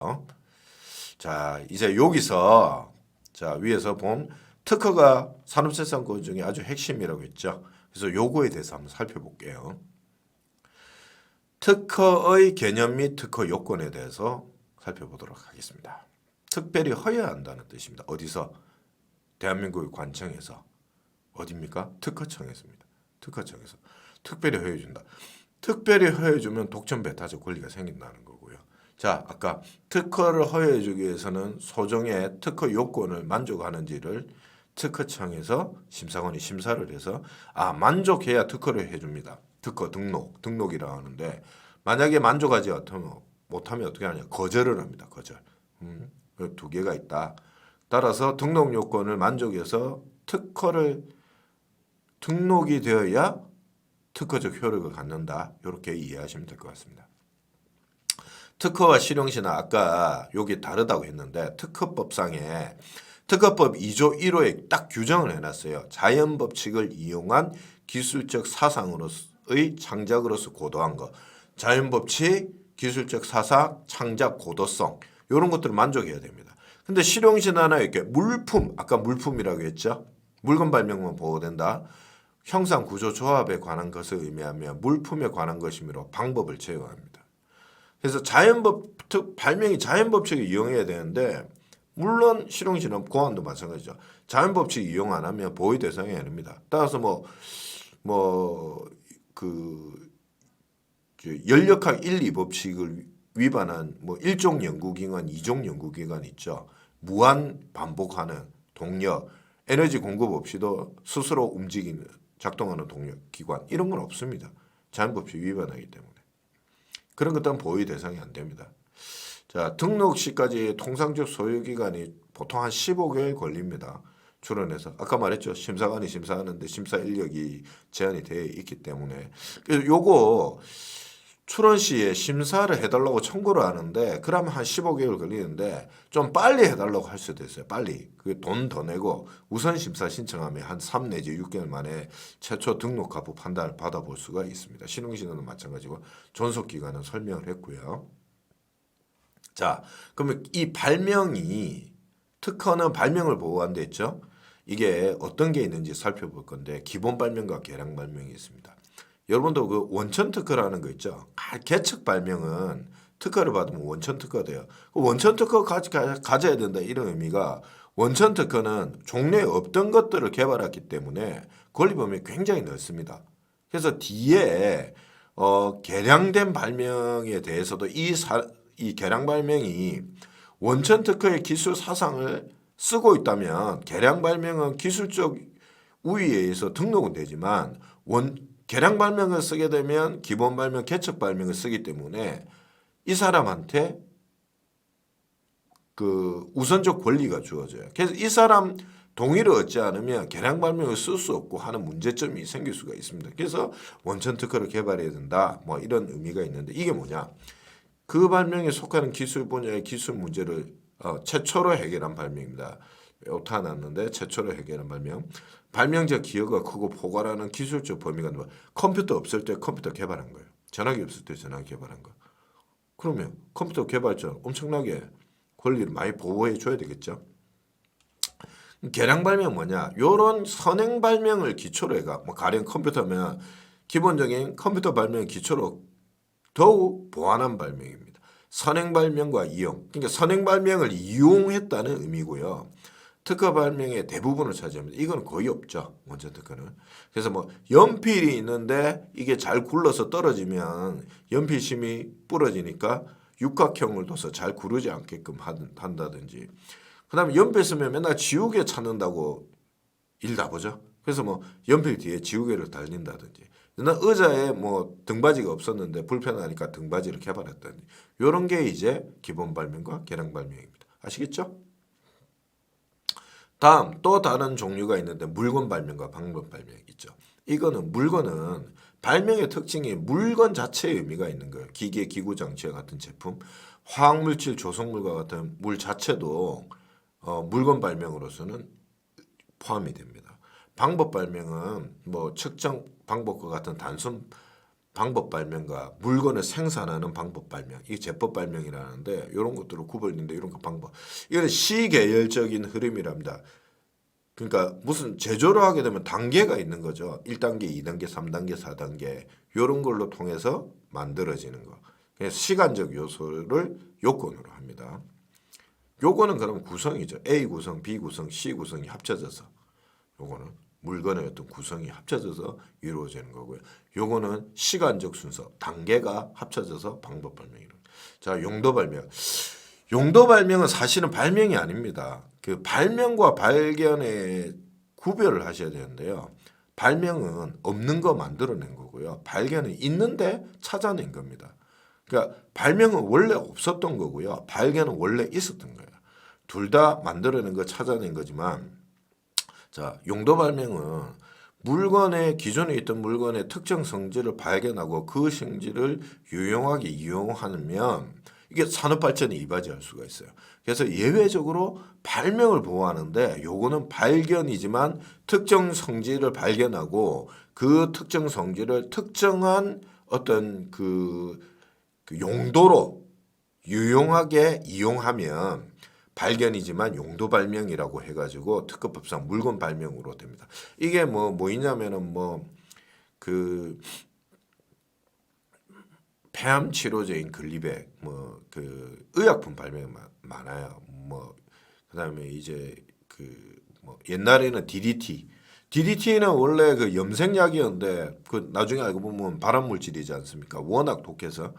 어? 자 이제 여기서 자 위에서 본 특허가 산업생산권 중에 아주 핵심이라고 했죠. 그래서 요거에 대해서 한번 살펴볼게요. 특허의 개념 및 특허 요건에 대해서 살펴보도록 하겠습니다. 특별히 허여한다는 뜻입니다. 어디서? 대한민국의 관청에서 어디입니까? 특허청에서입니다. 특허청에서 특별히 허여준다. 특별히 허여주면 독점 배타적 권리가 생긴다는 거고요. 자, 아까 특허를 허여해주기 위해서는 소정의 특허 요건을 만족하는지를 특허청에서 심사관이 심사를 해서 아 만족해야 특허를 해줍니다. 특허 등록 등록이라고 하는데 만약에 만족하지 못하면 어떻게 하냐 거절을 합니다. 거절. 음, 그두 개가 있다. 따라서 등록 요건을 만족해서 특허를 등록이 되어야 특허적 효력을 갖는다. 이렇게 이해하시면 될 것 같습니다. 특허와 실용시는 아까 여기 다르다고 했는데 특허법상에 특허법 2조 1호에 딱 규정을 해놨어요. 자연 법칙을 이용한 기술적 사상으로의 창작으로서 고도한 것. 자연 법칙, 기술적 사상, 창작 고도성 이런 것들을 만족해야 됩니다. 근데 실용신 하나 이렇게 물품 아까 물품이라고 했죠. 물건 발명만 보호된다. 형상 구조 조합에 관한 것을 의미하며 물품에 관한 것이므로 방법을 제어합니다. 그래서 자연법 특 발명이 자연법칙을 이용해야 되는데 물론 실용신업 공안도 마찬가지죠. 자연법칙 이용 안 하면 보호 대상이 아닙니다. 따라서 뭐 뭐 그 연력학 1, 2 법칙을 위반한 뭐 일종 연구기관, 이종 연구기관 있죠. 무한 반복하는 동력, 에너지 공급 없이도 스스로 움직이는 작동하는 동력 기관 이런 건 없습니다. 자연법칙 위반하기 때문에 그런 것들은 보유 대상이 안 됩니다. 자 등록 시까지 통상적 소요 기간이 보통 한 15개월 걸립니다. 출원해서 아까 말했죠 심사관이 심사하는데 심사 인력이 제한이 되어 있기 때문에 그래서 요거 출원 시에 심사를 해달라고 청구를 하는데 그러면 한 15개월 걸리는데 좀 빨리 해달라고 할 수도 있어요. 빨리 그 돈 더 내고 우선 심사 신청하면 한 3 내지 6개월 만에 최초 등록 가부 판단을 받아볼 수가 있습니다. 신흥신호는 마찬가지고 존속 기간은 설명을 했고요. 자, 그러면 이 발명이 특허는 발명을 보호한다 했죠. 이게 어떤 게 있는지 살펴볼 건데 기본 발명과 개량 발명이 있습니다. 여러분도 그 원천 특허라는 거 있죠. 아, 개척 발명은 특허를 받으면 원천 특허 돼요. 그 원천 특허 가져야 된다 이런 의미가 원천 특허는 종래에 없던 것들을 개발했기 때문에 권리 범위 굉장히 넓습니다. 그래서 뒤에 어, 개량된 발명에 대해서도 이, 사, 이 개량 발명이 원천 특허의 기술 사상을 쓰고 있다면 개량 발명은 기술적 우위에 의해서 등록은 되지만 원 개량 발명을 쓰게 되면 기본 발명, 개척 발명을 쓰기 때문에 이 사람한테 그 우선적 권리가 주어져요. 그래서 이 사람 동의를 얻지 않으면 개량 발명을 쓸 수 없고 하는 문제점이 생길 수가 있습니다. 그래서 원천 특허를 개발해야 된다. 뭐 이런 의미가 있는데 이게 뭐냐? 그 발명에 속하는 기술 분야의 기술 문제를 어, 최초로 해결한 발명입니다. 오타 났는데 최초로 해결한 발명. 발명자 기여가 크고 포괄하는 기술적 범위가 뭐 컴퓨터 없을 때 컴퓨터 개발한 거예요. 전화기 없을 때 전화기 개발한 거. 그러면 컴퓨터 개발자 엄청나게 권리를 많이 보호해 줘야 되겠죠. 개량 발명 뭐냐? 요런 선행 발명을 기초로 해가 뭐 가령 컴퓨터면 기본적인 컴퓨터 발명 기초로 더욱 보완한 발명입니다. 선행 발명과 이용. 그러니까 선행 발명을 이용했다는 의미고요. 특허 발명의 대부분을 차지합니다. 이건 거의 없죠. 원천 특허는. 그래서 뭐 연필이 있는데 이게 잘 굴러서 떨어지면 연필심이 부러지니까 육각형을 둬서 잘 구르지 않게끔 한- 한다든지. 그다음에 연필 쓰면 맨날 지우개 찾는다고 일다 보죠. 그래서 뭐 연필 뒤에 지우개를 달린다든지. 나 의자에 뭐 등받이가 없었는데 불편하니까 등받이를 개발했다든지. 요런 게 이제 기본 발명과 개량 발명입니다. 아시겠죠? 다음 또 다른 종류가 있는데 물건 발명과 방법 발명 있죠. 이거는 물건은 발명의 특징이 물건 자체의 의미가 있는 거예요. 기계, 기구, 장치와 같은 제품, 화학물질, 조성물과 같은 물 자체도 어, 물건 발명으로서는 포함이 됩니다. 방법 발명은 뭐 측정 방법과 같은 단순 방법 발명과 물건을 생산하는 방법 발명, 이게 제법 발명이라는데 이런 것들을 구분인데 이런 거 방법. 이거는 시계열적인 흐름이랍니다. 그러니까 무슨 제조를 하게 되면 단계가 있는 거죠. 1단계, 2단계, 3단계, 4단계 이런 걸로 통해서 만들어지는 거. 그래서 시간적 요소를 요건으로 합니다. 요거는 그럼 구성이죠. A 구성, B 구성, C 구성이 합쳐져서 요거는 물건의 어떤 구성이 합쳐져서 이루어지는 거고요. 요거는 시간적 순서, 단계가 합쳐져서 방법 발명이라. 자, 용도 발명. 용도 발명은 사실은 발명이 아닙니다. 그 발명과 발견의 구별을 하셔야 되는데요. 발명은 없는 거 만들어낸 거고요. 발견은 있는데 찾아낸 겁니다. 그러니까 발명은 원래 없었던 거고요. 발견은 원래 있었던 거예요. 둘 다 만들어낸 거 찾아낸 거지만 자, 용도 발명은 물건의 기존에 있던 물건의 특정 성질을 발견하고 그 성질을 유용하게 이용하면 이게 산업 발전에 이바지할 수가 있어요. 그래서 예외적으로 발명을 보호하는데 요거는 발견이지만 특정 성질을 발견하고 그 특정 성질을 특정한 어떤 그, 그 용도로 유용하게 이용하면 발견이지만 용도 발명이라고 해가지고 특허법상 물건 발명으로 됩니다. 이게 뭐 뭐이냐면은 뭐 그 폐암 치료제인 글리백 뭐 그 의약품 발명 마- 많아요. 뭐 그다음에 이제 그 뭐 옛날에는 DDT DDT는 원래 그 염색약이었는데 그 나중에 알고 보면 발암 물질이지 않습니까? 워낙 독해서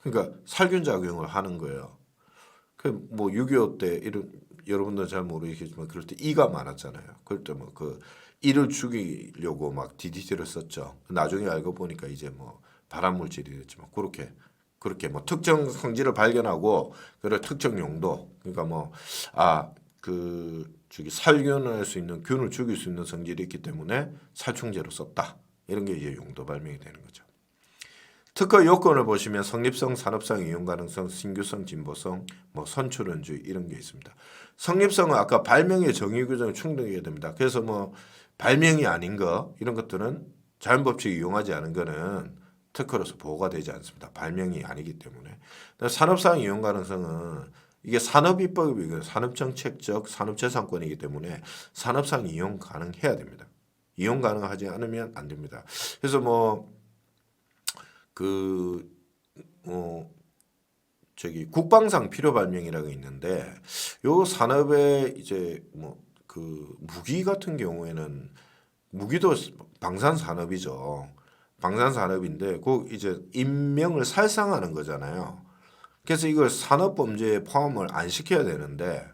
그러니까 살균 작용을 하는 거예요. 그 뭐 6.25 때 이런 여러분들 잘 모르겠지만 그럴 때 이가 많았잖아요. 그럴 때 뭐 그 이를 죽이려고 막 DDT를 썼죠. 나중에 알고 보니까 이제 뭐 발암 물질이 됐지만 그렇게 그렇게 뭐 특정 성질을 발견하고 그를 특정 용도 그러니까 뭐 아 그 저기 살균할 수 있는 균을 죽일 수 있는 성질이 있기 때문에 살충제로 썼다 이런 게 이제 용도 발명이 되는 거죠. 특허 요건을 보시면 성립성, 산업성, 이용 가능성, 신규성, 진보성, 뭐 선출원주의 이런 게 있습니다. 성립성은 아까 발명의 정의 규정을 충족해야 됩니다. 그래서 뭐 발명이 아닌 거 이런 것들은 자연 법칙 이용하지 않은 거는 특허로서 보호가 되지 않습니다. 발명이 아니기 때문에. 산업상 이용 가능성은 이게 산업입법이고 산업정책적 산업재산권이기 때문에 산업상 이용 가능해야 됩니다. 이용 가능하지 않으면 안 됩니다. 그래서 뭐 그, 어, 저기 국방상 필요 발명이라고 있는데 요 산업에 이제 뭐 그 무기 같은 경우에는 무기도 방산 산업이죠. 방산 산업인데 그 이제 인명을 살상하는 거잖아요. 그래서 이걸 산업 범죄에 포함을 안 시켜야 되는데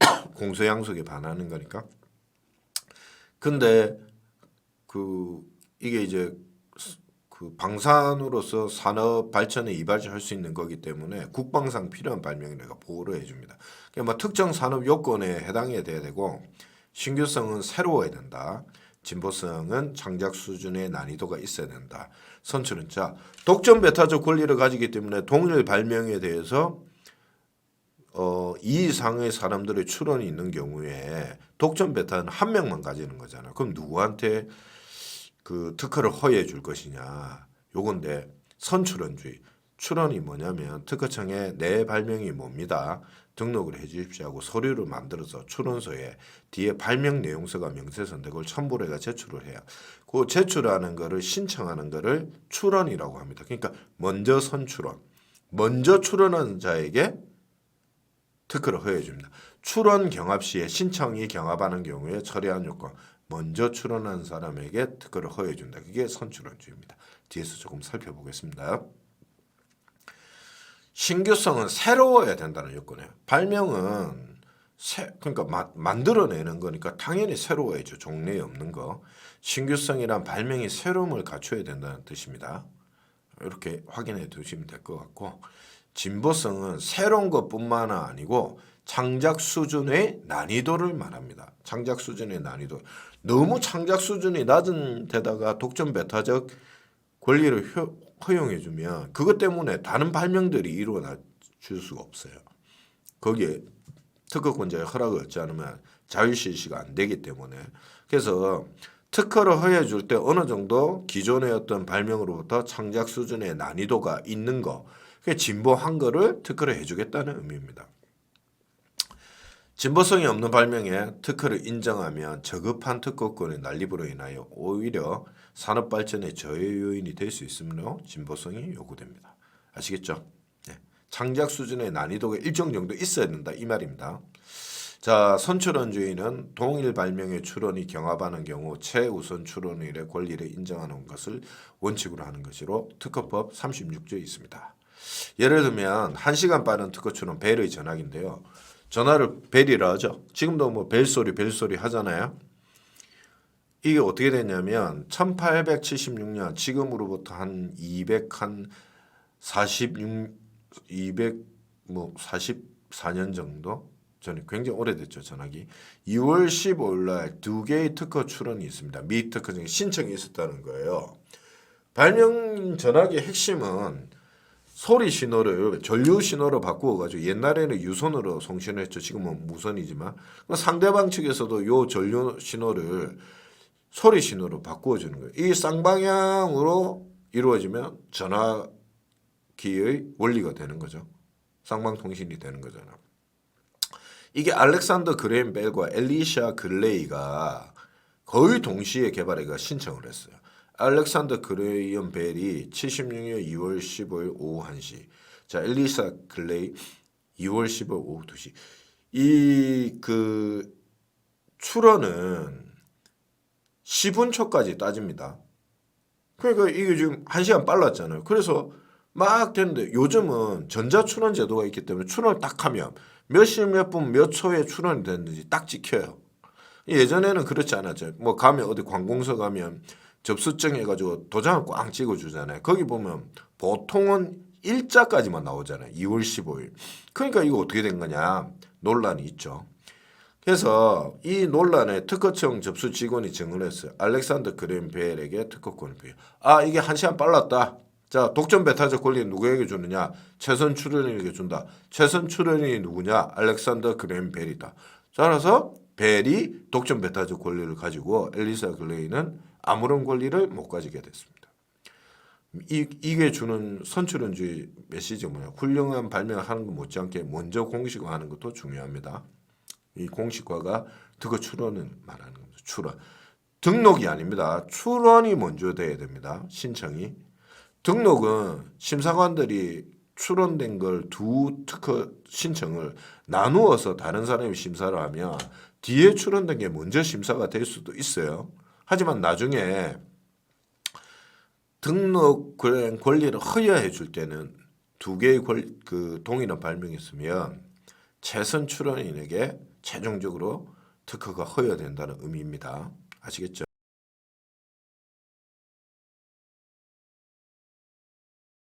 공소양속에 반하는 거니까. 근데 그 이게 이제 그 방산으로서 산업 발전에 이바지할 수 있는 거기 때문에 국방상 필요한 발명을 내가 보호를 해줍니다. 그러니까 뭐 특정 산업 요건에 해당해야 돼야 되고 신규성은 새로워야 된다. 진보성은 창작 수준의 난이도가 있어야 된다. 선출은 자 독점 배타적 권리를 가지기 때문에 동일 발명에 대해서 어, 이 이상의 사람들의 출원이 있는 경우에 독점 배타는 한 명만 가지는 거잖아요. 그럼 누구한테 그 특허를 허용해 줄 것이냐. 요건데 선출원주의. 출원이 뭐냐면 특허청에 내 발명이 뭡니다. 등록을 해 주십시오 하고 서류를 만들어서 출원서에 뒤에 발명 내용서가 명세서인데 그걸 첨부를 해가 제출을 해요. 그 제출하는 거를 신청하는 거를 출원이라고 합니다. 그러니까 먼저 선출원. 먼저 출원한 자에게 특허를 허용해 줍니다. 출원 경합 시에 신청이 경합하는 경우에 처리한 요건 먼저 출원한 사람에게 특허를 허용해 준다. 그게 선출원주의입니다. 뒤에서 조금 살펴보겠습니다. 신규성은 새로워야 된다는 요건이에요. 발명은 새, 그러니까 마, 만들어내는 거니까 당연히 새로워야죠. 종래에 없는 거. 신규성이란 발명이 새로움을 갖춰야 된다는 뜻입니다. 이렇게 확인해 두시면 될 것 같고 진보성은 새로운 것뿐만 아니고 창작 수준의 난이도를 말합니다. 창작 수준의 난이도. 너무 창작 수준이 낮은 데다가 독점 배타적 권리를 효- 허용해 주면 그것 때문에 다른 발명들이 일어날 수가 없어요. 거기에 특허권자의 허락을 얻지 않으면 자율 실시가 안 되기 때문에 그래서 특허를 허용해 줄 때 어느 정도 기존의 어떤 발명으로부터 창작 수준의 난이도가 있는 거, 그 진보한 거를 특허를 해주겠다는 의미입니다. 진보성이 없는 발명에 특허를 인정하면 저급한 특허권의 난립으로 인하여 오히려 산업 발전의 저해 요인이 될 수 있으므로 진보성이 요구됩니다. 아시겠죠? 네. 창작 수준의 난이도가 일정 정도 있어야 된다 이 말입니다. 자, 선출원주의는 동일 발명의 출원이 경합하는 경우 최우선 출원일의 권리를 인정하는 것을 원칙으로 하는 것으로 특허법 36조에 있습니다. 예를 들면 1시간 빠른 특허 출원 벨의 전화기인데요. 전화를 벨이라 하죠. 지금도 뭐 벨소리 벨소리 하잖아요. 이게 어떻게 됐냐면 1876년 지금으로부터 한 200 한 46 200 뭐 44년 정도 전에 굉장히 오래됐죠 전화기 2월 15일 날 두 개의 특허 출원이 있습니다. 미 특허 중에 신청이 있었다는 거예요. 발명 전화기의 핵심은 소리 신호를 전류 신호로 바꾸어 가지고 옛날에는 유선으로 송신을 했죠. 지금은 무선이지만 상대방 측에서도 요 전류 신호를 소리 신호로 바꾸어 주는 거예요. 이 쌍방향으로 이루어지면 전화기의 원리가 되는 거죠. 쌍방 통신이 되는 거잖아. 이게 알렉산더 그레임 벨과 엘리샤 글레이가 거의 동시에 개발해가 신청을 했어요. 알렉산더 그레이엄 벨이 76년 2월 15일 오후 1시. 자, 엘리샤 글레이 2월 15일 오후 2시. 이 그 출원은 10분 초까지 따집니다. 그러니까 이게 지금 1시간 빨랐잖아요. 그래서 막 됐는데 요즘은 전자 출원 제도가 있기 때문에 출원을 딱 하면 몇 시 몇 분 몇 초에 출원이 됐는지 딱 찍혀요. 예전에는 그렇지 않았죠. 뭐 가면 어디 관공서 가면 접수증 해가지고 도장을 꽝 찍어주잖아요. 거기 보면 보통은 일자까지만 나오잖아요. 2월 15일. 그러니까 이거 어떻게 된 거냐 논란이 있죠. 그래서 이 논란에 특허청 접수 직원이 증언을 했어요. 알렉산더 그레임 벨에게 특허권을 부여. 아 이게 한 시간 빨랐다. 자 독점 배타적 권리는 누구에게 주느냐? 최선 출연인에게 준다. 최선 출연인이 누구냐? 알렉산더 그레임 벨이다. 따라서 벨이 독점 배타적 권리를 가지고 엘리사 글레이는 아무런 권리를 못 가지게 됐습니다. 이, 이게 주는 선출원주의 메시지가 뭐냐? 훌륭한 발명을 하는 것 못지않게 먼저 공식화하는 것도 중요합니다. 이 공식화가 특허 출원을 말하는 겁니다. 출원. 등록이 아닙니다. 출원이 먼저 돼야 됩니다. 신청이. 등록은 심사관들이 출원된 걸 두 특허 신청을 나누어서 다른 사람이 심사를 하면 뒤에 출원된 게 먼저 심사가 될 수도 있어요. 하지만 나중에 등록 권- 권리를 허여해 줄 때는 두 개의 권, 그 동일한 발명이 있으면 최선 출원인에게 최종적으로 특허가 허여된다는 의미입니다. 아시겠죠?